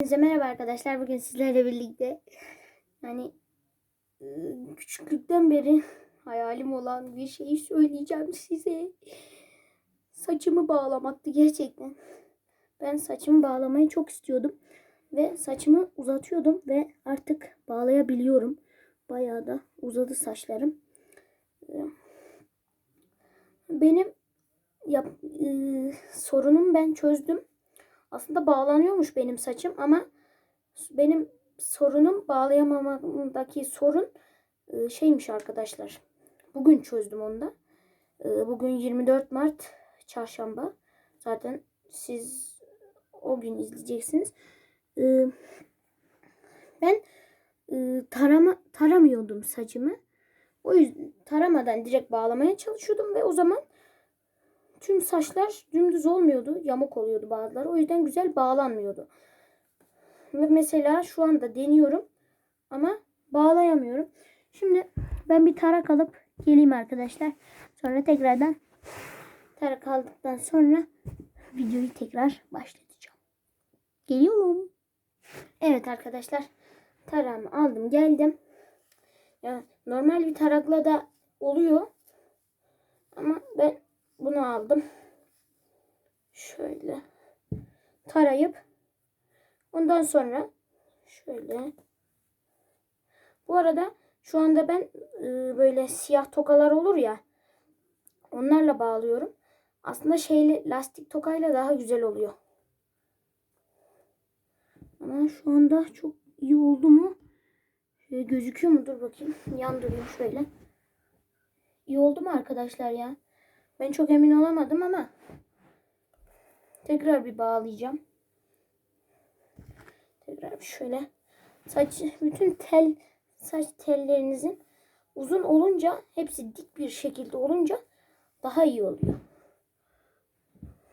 Hepinize merhaba arkadaşlar. Bugün sizlerle birlikte yani ıı, küçüklükten beri hayalim olan bir şeyi söyleyeceğim size. Saçımı bağlamaktı gerçekten. Ben saçımı bağlamayı çok istiyordum. Ve saçımı uzatıyordum ve artık bağlayabiliyorum. Bayağı da uzadı saçlarım. Benim yap, ıı, sorunum ben çözdüm. Aslında bağlanıyormuş benim saçım ama benim sorunum bağlayamamamdaki sorun e, şeymiş arkadaşlar. Bugün çözdüm onu da. E, Bugün 24 Mart çarşamba. Zaten siz o gün izleyeceksiniz. E, Ben tarama taramıyordum saçımı. O yüzden taramadan direkt bağlamaya çalışıyordum ve o zaman tüm saçlar dümdüz olmuyordu. Yamuk oluyordu bazıları. O yüzden güzel bağlanmıyordu. Ve mesela şu anda deniyorum ama bağlayamıyorum. Şimdi ben bir tarak alıp geleyim arkadaşlar. Sonra tekrardan tarak aldıktan sonra videoyu tekrar başlatacağım. Geliyorum. Evet arkadaşlar. Tarağımı aldım geldim. Ya normal bir tarakla da oluyor. Ama ben bunu aldım. Şöyle tarayıp ondan sonra şöyle bu arada şu anda ben e, böyle siyah tokalar olur ya onlarla bağlıyorum. Aslında şeyli lastik tokayla daha güzel oluyor. Ama şu anda çok iyi oldu mu? Şöyle gözüküyor mu? Dur bakayım. Yan durayım şöyle. İyi oldu mu arkadaşlar ya? Ben çok emin olamadım ama tekrar bir bağlayacağım. Tekrar şöyle saç bütün tel saç tellerinizin uzun olunca hepsi dik bir şekilde olunca daha iyi oluyor.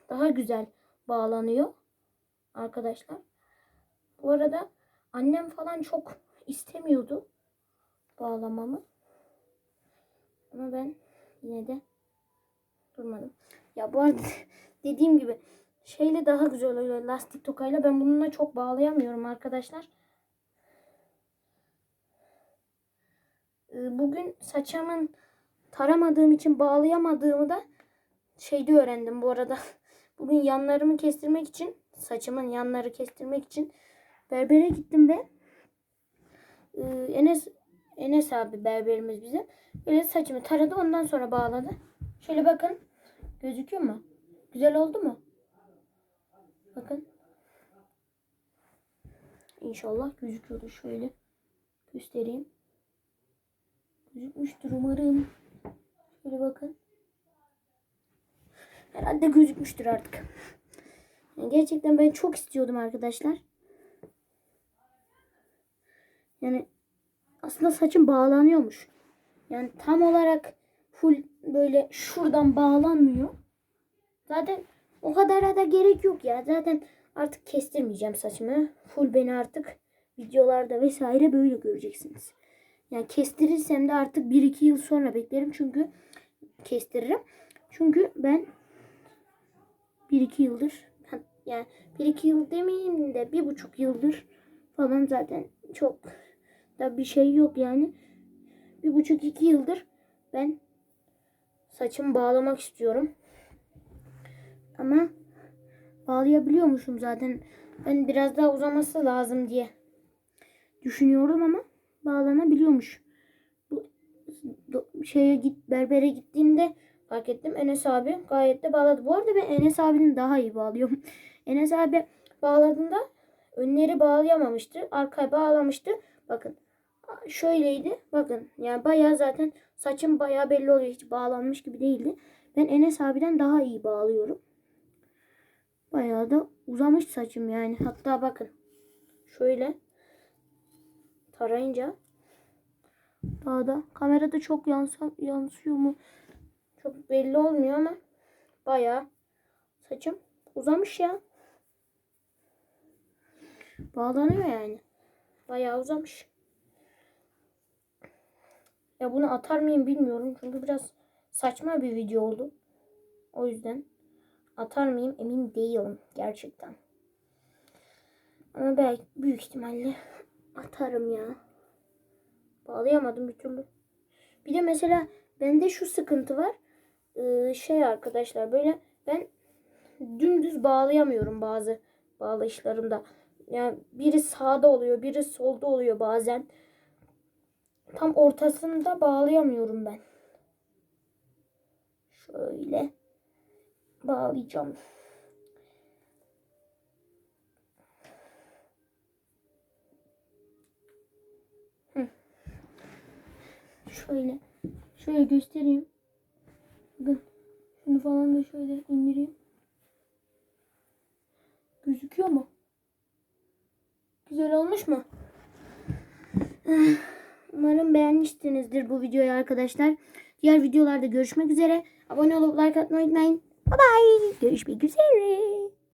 Daha güzel bağlanıyor arkadaşlar. Bu arada annem falan çok istemiyordu bağlamamı. Ama ben yine de durmadım. Ya bu arada dediğim gibi şeyle daha güzel oluyor lastik tokayla. Ben bununla çok bağlayamıyorum arkadaşlar. Ee, Bugün saçımın taramadığım için bağlayamadığımı da şeyde öğrendim bu arada. Bugün yanlarımı kestirmek için saçımın yanları kestirmek için berbere gittim ve e, Enes Enes abi berberimiz bizim. Böyle saçımı taradı ondan sonra bağladı. Şöyle bakın. Gözüküyor mu? Güzel oldu mu? Bakın. İnşallah gözüküyordur. Şöyle göstereyim. Gözükmüştür umarım. Şöyle bakın. Herhalde gözükmüştür artık. Yani gerçekten ben çok istiyordum arkadaşlar. Yani aslında saçım bağlanıyormuş. Yani tam olarak full böyle şuradan bağlanmıyor. Zaten o kadar da gerek yok ya. Zaten artık kestirmeyeceğim saçımı. Full beni artık videolarda vesaire böyle göreceksiniz. Yani kestirirsem de artık 1-2 yıl sonra beklerim. Çünkü kestiririm. Çünkü ben 1-2 yıldır yani 1-2 yıl demeyeyim de 1,5 yıldır falan zaten çok da bir şey yok yani. Bir buçuk iki yıldır ben saçımı bağlamak istiyorum. Ama bağlayabiliyormuşum zaten. Ben biraz daha uzaması lazım diye düşünüyorum ama bağlanabiliyormuş. Bu şeye git berbere gittiğimde fark ettim Enes abi gayet de bağladı. Bu arada ben Enes abinin daha iyi bağlıyorum. Enes abi bağladığında önleri bağlayamamıştı. Arkaya bağlamıştı. Bakın şöyleydi. Bakın yani bayağı zaten saçım bayağı belli oluyor. Hiç bağlanmış gibi değildi. Ben Enes abiden daha iyi bağlıyorum. Bayağı da uzamış saçım yani. Hatta bakın. Şöyle tarayınca daha da kamerada çok yansa, yansıyor mu? Çok belli olmuyor ama bayağı saçım uzamış ya. Bağlanıyor yani. Bayağı uzamış. Ya bunu atar mıyım bilmiyorum. Çünkü biraz saçma bir video oldu. O yüzden atar mıyım emin değilim gerçekten. Ama belki büyük ihtimalle atarım ya. Bağlayamadım bir türlü. Bir de mesela bende şu sıkıntı var. Ee, şey arkadaşlar böyle ben dümdüz bağlayamıyorum bazı bağlayışlarımda. Yani biri sağda oluyor, biri solda oluyor bazen. Tam ortasında bağlayamıyorum ben. Şöyle bağlayacağım. Şöyle şöyle göstereyim. Bakın şunu falan da şöyle indireyim. Gözüküyor mu? Güzel olmuş mu? Beğenmişsinizdir bu videoyu arkadaşlar. Diğer videolarda görüşmek üzere. Abone olup like atmayı unutmayın. Bye bye. Görüşmek üzere.